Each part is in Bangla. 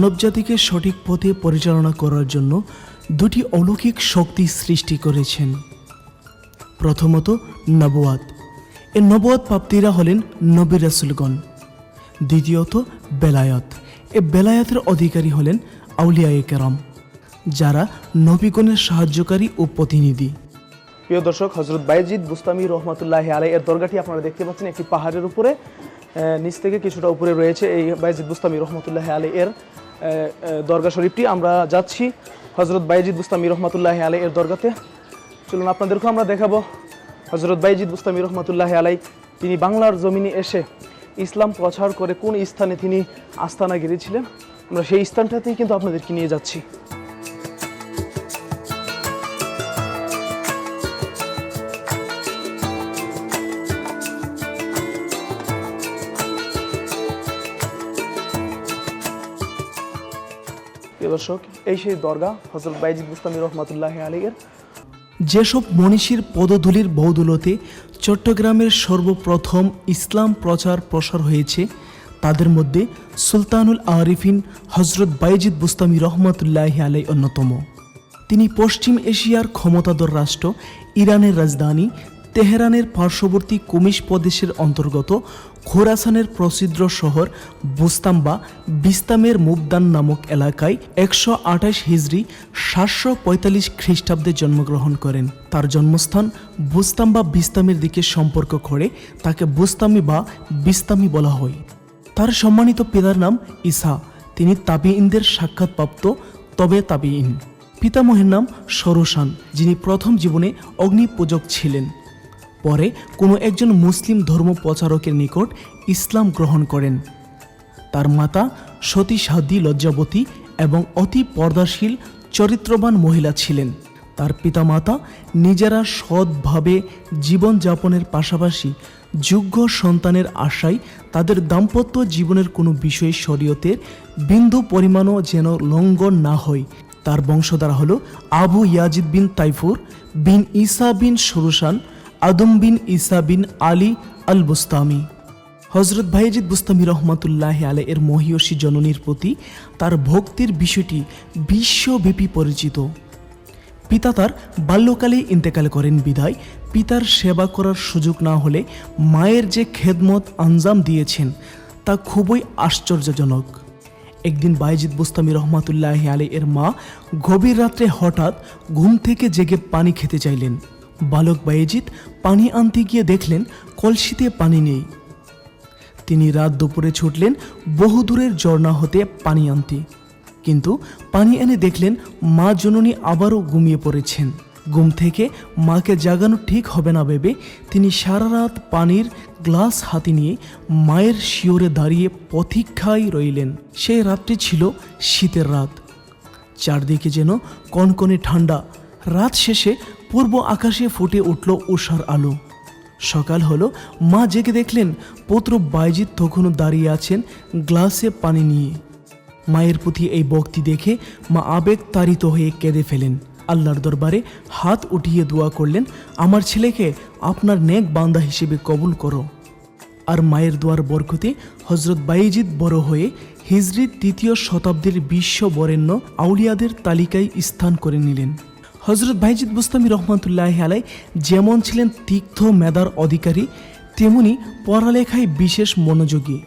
মানবজাতিকে সঠিক পথে পরিচালনা করার জন্য দুটি অলৌকিক শক্তি সৃষ্টি করেছেন। প্রথমত নবুয়াত। এ নবুয়াত প্রাপ্তিরা হলেন নবী রাসুলগণ। দ্বিতীয়ত বেলায়ত। এ বেলায়াতের অধিকারী হলেন আউলিয়া কেরাম, যারা নবীগণের সাহায্যকারী ও প্রতিনিধি। প্রিয় দর্শক হজরত বাইজিদ বুস্তামি রহমতুল্লাহ আলাই এর দরগাটি আপনারা দেখতে পাচ্ছেন, একটি পাহাড়ের উপরে নিচ থেকে কিছুটা উপরে রয়েছে এই বাইজিদ বুস্তামি রহমতুল্লাহ আলাই এর দরগা শরীফটি আমরা যাচ্ছি। হজরত বাইজিদ বুস্তামি রহমতুল্লাহ আলাই এর দরগাতে। চলুন আপনাদেরকেও আমরা দেখাবো। হজরত বাইজিদ বুস্তামি রহমতুল্লাহ আলাই তিনি বাংলার জমিনে এসে ইসলাম প্রচার করে কোন স্থানে তিনি আস্তানা গিয়েছিলেন আমরা সেই স্থানটাতেই কিন্তু আপনাদেরকে নিয়ে যাচ্ছি। দর্শক, এই সেই দরগা হজরত বাইজিদ বুস্তামি রহমতুল্লাহ আলীর যেসব মনীষীর পদধূলির বৌদুলতে চট্টগ্রামের সর্বপ্রথম ইসলাম প্রচার প্রসার হয়েছে, তাদের মধ্যে সুলতানুল আরিফিন হজরত বাইজিদ বুস্তামি রহমতুল্লাহ আলাই অন্যতম। তিনি পশ্চিম এশিয়ার ক্ষমতাধর রাষ্ট্র, ইরানের রাজধানী তেহরানের পার্শ্ববর্তী কুমিশ প্রদেশের অন্তর্গত খোরাসানের প্রসিদ্ধ শহর বুস্তাম বা বিস্তামের মুবদান নামক এলাকায় একশো আঠাশ হিজড়ি সাতশো পঁয়তাল্লিশ খ্রিস্টাব্দে জন্মগ্রহণ করেন। তার জন্মস্থান বুস্তাম বা বিস্তামের দিকে সম্পর্ক করে তাকে বুস্তামি বা বিস্তামি বলা হয়। তার সম্মানিত পিতার নাম ইসা তিনি তাবিইনদের সাক্ষাৎপ্রাপ্ত তবে তাবিইন পিতামহের নাম সরোসান যিনি প্রথম জীবনে অগ্নিপূজক ছিলেন। পরে কোনো একজন মুসলিম ধর্ম প্রচারকের নিকট ইসলাম গ্রহণ করেন। তার মাতা সতী সাদি লজ্জাবতী এবং অতি পর্দাশীল চরিত্রবান মহিলা ছিলেন। তার পিতামাতা নিজেরা সৎভাবে জীবনযাপনের পাশাপাশি যোগ্য সন্তানের আশায় তাদের দাম্পত্য জীবনের কোনো বিষয়ে শরীয়তের বিন্দু পরিমাণও যেন লঙ্ঘন না হয়। তার বংশধারা হল Abu Yazid bin Tayfur bin Isa bin Surushan Adam bin Isa bin Ali al Bustami Hazrat Bayazid Bustami রহমতুল্লাহ আলে এর মহিয়সী জননীর প্রতি তার ভক্তির বিষয়টি বিশ্বব্যাপী পরিচিত। পিতা তার বাল্যকালেই ইন্তেকাল করেন বিদায়, পিতার সেবা করার সুযোগ না হলে মায়ের যে খেদমত আঞ্জাম দিয়েছেন তা খুবই আশ্চর্যজনক। একদিন বাইজিদ বুস্তামি রহমাতুল্লাহ আলী এর মা গভীর রাত্রে হঠাৎ ঘুম থেকে জেগে পানি খেতে চাইলেন। বালক বাইজিদ পানি আনতে গিয়ে দেখলেন কলসিতে পানি নেই। তিনি রাত দুপুরে ছুটলেন বহুদূরের ঝর্ণা হতে পানি আনতে। কিন্তু পানি এনে দেখলেন মা জননী আবারও ঘুমিয়ে পড়েছেন। ঘুম থেকে মাকে জাগানো ঠিক হবে না ভেবে তিনি সারা রাত পানির গ্লাস হাতে নিয়ে মায়ের শিওরে দাঁড়িয়ে প্রতীক্ষায় রইলেন। সেই রাতটি ছিল শীতের রাত। চারদিকে যেন কনকনে ঠান্ডা রাত শেষে পূর্ব আকাশে ফুটে উঠল উষার আলো। সকাল হলো, মা জেগে দেখলেন পুত্র বাইজিৎ তখনও দাঁড়িয়ে আছেন গ্লাসে পানি নিয়ে। মায়ের প্রতি এই বক্তি দেখে মা আবেগ তাড়িত হয়ে কেঁদে ফেলেন। আল্লাহর দরবারে হাত উঠিয়ে দোয়া করলেন, আমার ছেলেকে আপনার নেক বান্দা হিসেবে কবুল করো। আর মায়ের দোয়ার বরকতে হজরত বাইজিদ বড় হয়ে হিজরি তৃতীয় শতাব্দীর বিশ্ব বরেণ্য আউলিয়াদের তালিকায় স্থান করে নিলেন। হজরত ভাইজিদ বুস্তামি রহমতুল্লাহ আলাই যেমন ছিলেন তীক্ষ্ণ মেধার অধিকারী তেমনি পড়ালেখায় বিশেষ মনোযোগী।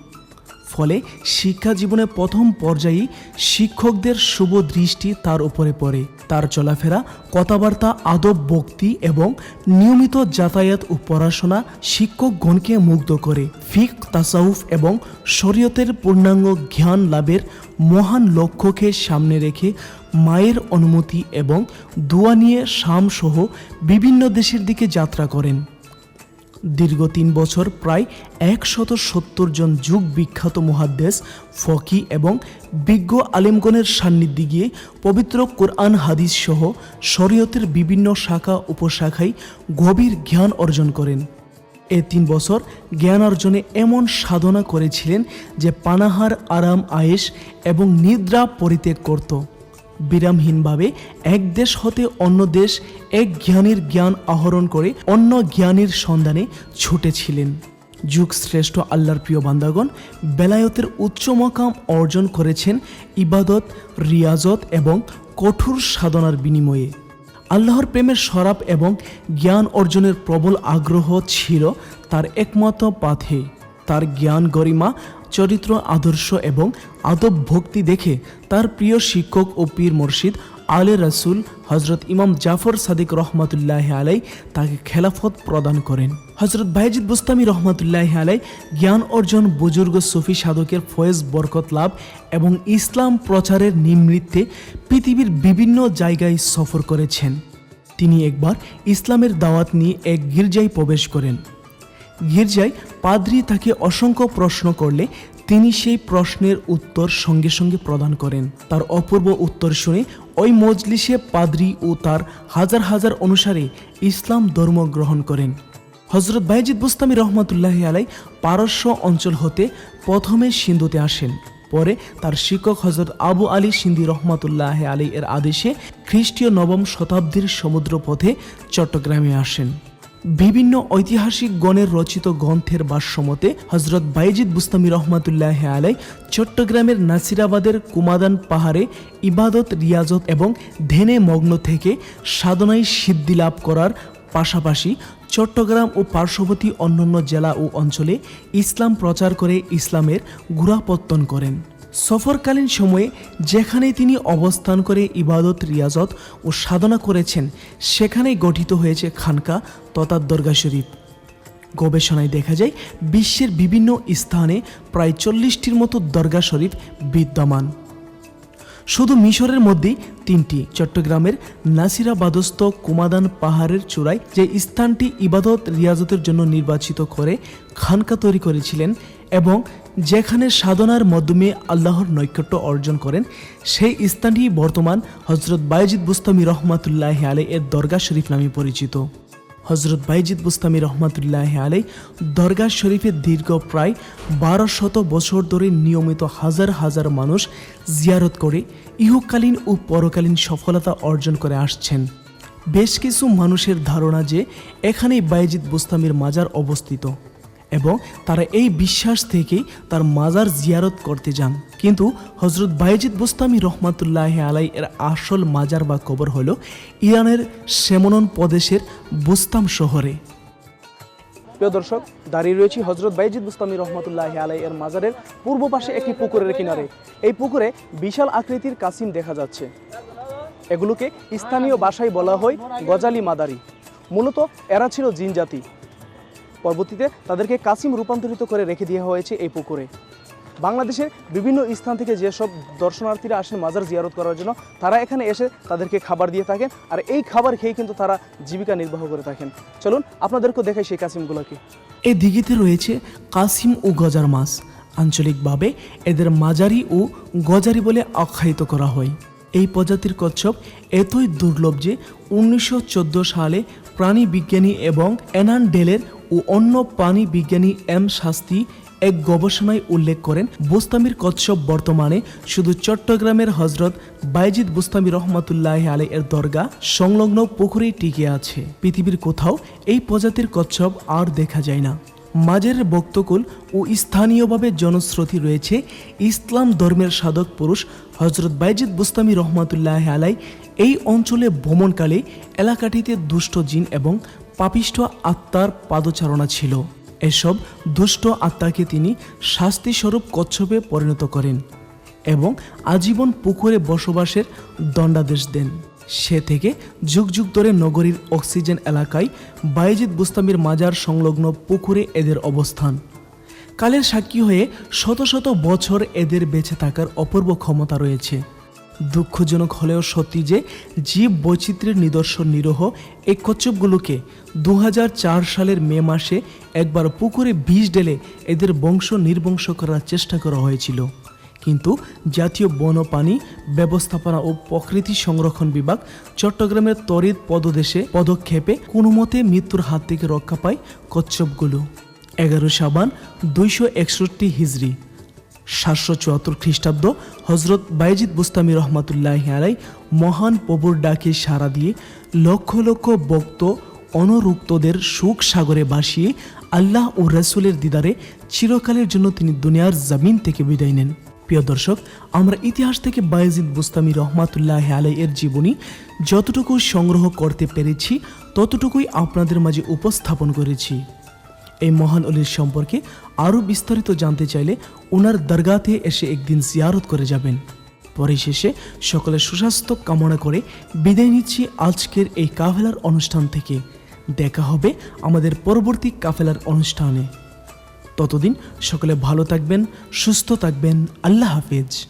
ফলে শিক্ষা জীবনের প্রথম পর্যায়ে শিক্ষকদের শুভ দৃষ্টি তার উপরে পড়ে। তার চলাফেরা, কথাবার্তা, আদব, ভক্তি এবং নিয়মিত যাতায়াত ও পড়াশোনা শিক্ষকগণকে মুগ্ধ করে। ফিক, তাসাউফ এবং শরীয়তের পূর্ণাঙ্গ জ্ঞান লাভের মহান লক্ষ্যকে সামনে রেখে মায়ের অনুমতি এবং দোয়া নিয়ে শামসহ বিভিন্ন দেশের দিকে যাত্রা করেন। দীর্ঘ তিন বছর প্রায় একশত সত্তর জন যুগ বিখ্যাত মুহাদ্দেস ফকি এবং বিজ্ঞ আলেমগণের সান্নিধ্যে গিয়ে পবিত্র কোরআন হাদিস সহ শরীয়তের বিভিন্ন শাখা, উপশাখায় গভীর জ্ঞান অর্জন করেন। এ তিন বছর জ্ঞান অর্জনে এমন সাধনা করেছিলেন যে পানাহার, আরাম, আয়েশ এবং নিদ্রা পরিত্যাগ করত। বিরামহীনভাবে এক দেশ হতে অন্য দেশ এক জ্ঞানীর জ্ঞান আহরণ করে অন্য জ্ঞানীর সন্ধানে ছুটেছিলেন। যুগ শ্রেষ্ঠ আল্লাহর প্রিয় বান্দাগণ, বেলায়তের উচ্চ মকাম অর্জন করেছেন ইবাদত, রিয়াজত এবং কঠোর সাধনার বিনিময়ে। আল্লাহর প্রেমের সরাব এবং জ্ঞান অর্জনের প্রবল আগ্রহ ছিল তার একমাত্র পাথে। তার জ্ঞান গরিমা, চরিত্র আদর্শ এবং আদব ভক্তি দেখে তার প্রিয় শিক্ষক ও পীর মুর্শিদ আলে রাসুল হজরত ইমাম জাফর সাদিক রহমতুল্লাহ আলাই তাকে খেলাফত প্রদান করেন। হজরত বাইজিদ বুস্তামি রহমতুল্লাহ আলাই জ্ঞান অর্জন বুজুর্গ সুফি সাধকের ফয়েজ বরকত লাভ এবং ইসলাম প্রচারের নিমৃত্তে পৃথিবীর বিভিন্ন জায়গায় সফর করেছেন। তিনি একবার ইসলামের দাওয়াত নিয়ে এক গির্জায় প্রবেশ করেন। গির্জায় পাদ্রি তাকে অসংখ্য প্রশ্ন করলে তিনি সেই প্রশ্নের উত্তর সঙ্গে সঙ্গে প্রদান করেন। তার অপূর্ব উত্তর শুনে ওই মজলিসে পাদ্রি ও তার হাজার হাজার অনুসারে ইসলাম ধর্ম গ্রহণ করেন। হজরত বাইজিদ বুস্তামি রহমতুল্লাহ আলাই পারস্য অঞ্চল হতে প্রথমে সিন্ধুতে আসেন। পরে তার শিক্ষক হজরত আবু আলী সিন্দি রহমতুল্লাহ আলী এর আদেশে খ্রিস্টীয় নবম শতাব্দীর সমুদ্রপথে চট্টগ্রামে আসেন। বিভিন্ন ঐতিহাসিক গণের রচিত গ্রন্থের ভাষ্যমতে হজরত বাইজিদ বুস্তামি রহমাতুল্লাহ আলাই চট্টগ্রামের নাসিরাবাদের কুমাদান পাহাড়ে ইবাদত, রিয়াজত এবং ধ্যানে মগ্ন থেকে সাধনায় সিদ্ধি লাভ করার পাশাপাশি চট্টগ্রাম ও পার্শ্ববর্তী অন্যান্য জেলা ও অঞ্চলে ইসলাম প্রচার করে ইসলামের গুড়াপত্তন করেন। সফরকালীন সময়ে যেখানে তিনি অবস্থান করে ইবাদত, রিয়াজত ও সাধনা করেছেন, সেখানেই গঠিত হয়েছে খানকা তথা দরগা শরীফ। গবেষণায় দেখা যায়, বিশ্বের বিভিন্ন স্থানে প্রায় চল্লিশটির মতো দরগা শরীফ বিদ্যমান। শুধু মিশরের মধ্যেই তিনটি, চট্টগ্রামের নাসিরাবাদস্থ কুমাদান পাহাড়ের চূড়ায় যে স্থানটি ইবাদত, রিয়াজতের জন্য নির্বাচিত করে খানকা তৈরি করেছিলেন এবং যেখানে সাধনার মাধ্যমে আল্লাহর নৈকট্য অর্জন করেন, সেই স্থানটি বর্তমান হজরত বাইজিদ বুস্তামি রহমাতুল্লাহ আলী এর দরগা শরীফ নামে পরিচিত। হজরত বাইজিদ বুস্তামি রহমাতুল্লাহ আলাই দরগা শরীফের দীর্ঘ প্রায় বারো শত বছর ধরে নিয়মিত হাজার হাজার মানুষ জিয়ারত করে ইহকালীন ও পরকালীন সফলতা অর্জন করে আসছেন। বেশ কিছু মানুষের ধারণা যে এখানেই বাইজিদ বুস্তামির মাজার অবস্থিত। এবং তারা এই বিশ্বাস থেকেই তার মাজার জিয়ারত করতে যান। কিন্তু হজরত বাইজিদ বুস্তামি রহমাতুল্লাহ আলাই এর আসল মাজার বা কবর হল ইরানের সেমনন প্রদেশের বুস্তাম শহরে। প্রিয় দর্শক, দাঁড়িয়ে রয়েছি হজরত বাইজিদ বুস্তামি রহমতুল্লাহ আলাই এর মাজারের পূর্ব পাশে একটি পুকুরের কিনারে। এই পুকুরে বিশাল আকৃতির কাসিম দেখা যাচ্ছে। এগুলোকে স্থানীয় ভাষায় বলা হয় গজালি মাদারি। মূলত এরা ছিল জিন জাতি। পরবর্তীতে তাদেরকে কাসিম রূপান্তরিত করে রেখে দেওয়া হয়েছে এই পুকুরে। বাংলাদেশের বিভিন্ন স্থান থেকে যেসব দর্শনার্থীরা আসেন মাজার জিয়ারত করার জন্য, তারা এখানে এসে তাদেরকে খাবার দিয়ে থাকেন আর এই খাবার খেয়ে কিন্তু তারা জীবিকা নির্বাহ করে থাকেন। চলুন আপনাদেরকেও দেখাই সেই কাসিমগুলোকে। এই দিঘিতে রয়েছে কাসিম ও গজার মাছ। আঞ্চলিকভাবে এদের মাজারি ও গজারি বলে আখ্যায়িত করা হয়। এই প্রজাতির কচ্ছপ এতই দুর্লভ যে উনিশশো চোদ্দ সালে প্রাণী বিজ্ঞানী এবং এনান ডেলের ও অন্য প্রাণী বিজ্ঞানী এম শাস্তি এক গবেষণায় উল্লেখ করেন, বুস্তামির কচ্ছপ বর্তমানে শুধু চট্টগ্রামের হজরত বাইজিদ বুস্তামি রহমতুল্লাহ আলী এর দরগা সংলগ্ন পুকুরেই টিকে আছে। পৃথিবীর কোথাও এই প্রজাতির কচ্ছপ আর দেখা যায় না। মাজারের বক্তকুল ও স্থানীয়ভাবে জনশ্রুতি রয়েছে, ইসলাম ধর্মের সাধক পুরুষ হজরত বাইজিদ বুস্তামি রহমতুল্লাহ আলাই এই অঞ্চলে ভ্রমণকালে এলাকাটিতে দুষ্ট জিন এবং পাপিষ্ঠ আত্মার পাদচারণা ছিল। এসব দুষ্ট আত্মাকে তিনি শাস্তিস্বরূপ কচ্ছপে পরিণত করেন এবং আজীবন পুকুরে বসবাসের দণ্ডাদেশ দেন। সে থেকে যুগ যুগ ধরে নগরীর অক্সিজেন এলাকায় বাইজিদ বুস্তামির মাজার সংলগ্ন পুকুরে এদের অবস্থান। কালের সাক্ষী হয়ে শত শত বছর এদের বেঁচে থাকার অপূর্ব ক্ষমতা রয়েছে। দুঃখজনক হলেও সত্যি যে জীব বৈচিত্র্যের নিদর্শন নিরহ, এই কচ্ছপগুলোকে দু হাজার চার সালের মে মাসে একবার পুকুরে বিষ ঢেলে এদের বংশ নির্বংশ করার চেষ্টা করা হয়েছিল। কিন্তু জাতীয় বনপানি ব্যবস্থাপনা ও প্রকৃতি সংরক্ষণ বিভাগ চট্টগ্রামের তড়িৎ পদদেশে পদক্ষেপে কোনো মতে মৃত্যুর হাত থেকে রক্ষা পায় কচ্ছপগুলো। এগারো সাবান, দুইশো একষট্টি হিজড়ি। সাতশো চুয়াত্তর খ্রিস্টাব্দ হজরত বাইজিদ বুস্তামি রহমাতুল্লাহ আলাই মহান প্রভুর ডাকে সাড়া দিয়ে লক্ষ লক্ষ ভক্ত অনুরুক্তদের সুখ সাগরে ভাসিয়ে আল্লাহ ও রসুলের দিদারে চিরকালের জন্য তিনি দুনিয়ার জমিন থেকে বিদায় নেন। প্রিয় দর্শক, আমরা ইতিহাস থেকে বায়েজিদ বুস্তামি রহমাতুল্লাহ আলাই এর জীবনী যতটুকু সংগ্রহ করতে পেরেছি, ততটুকুই আপনাদের মাঝে উপস্থাপন করেছি। এই মহান অলির সম্পর্কে আরও বিস্তারিত জানতে চাইলে ওনার দরগাতে এসে একদিন জিয়ারত করে যাবেন। পরিশেষে সকলের সুস্বাস্থ্য কামনা করে বিদায় নিচ্ছি আজকের এই কাফেলার অনুষ্ঠান থেকে। দেখা হবে আমাদের পরবর্তী কাফেলার অনুষ্ঠানে। ততদিন সকলে ভালো থাকবেন, সুস্থ থাকবেন। আল্লাহ হাফেজ।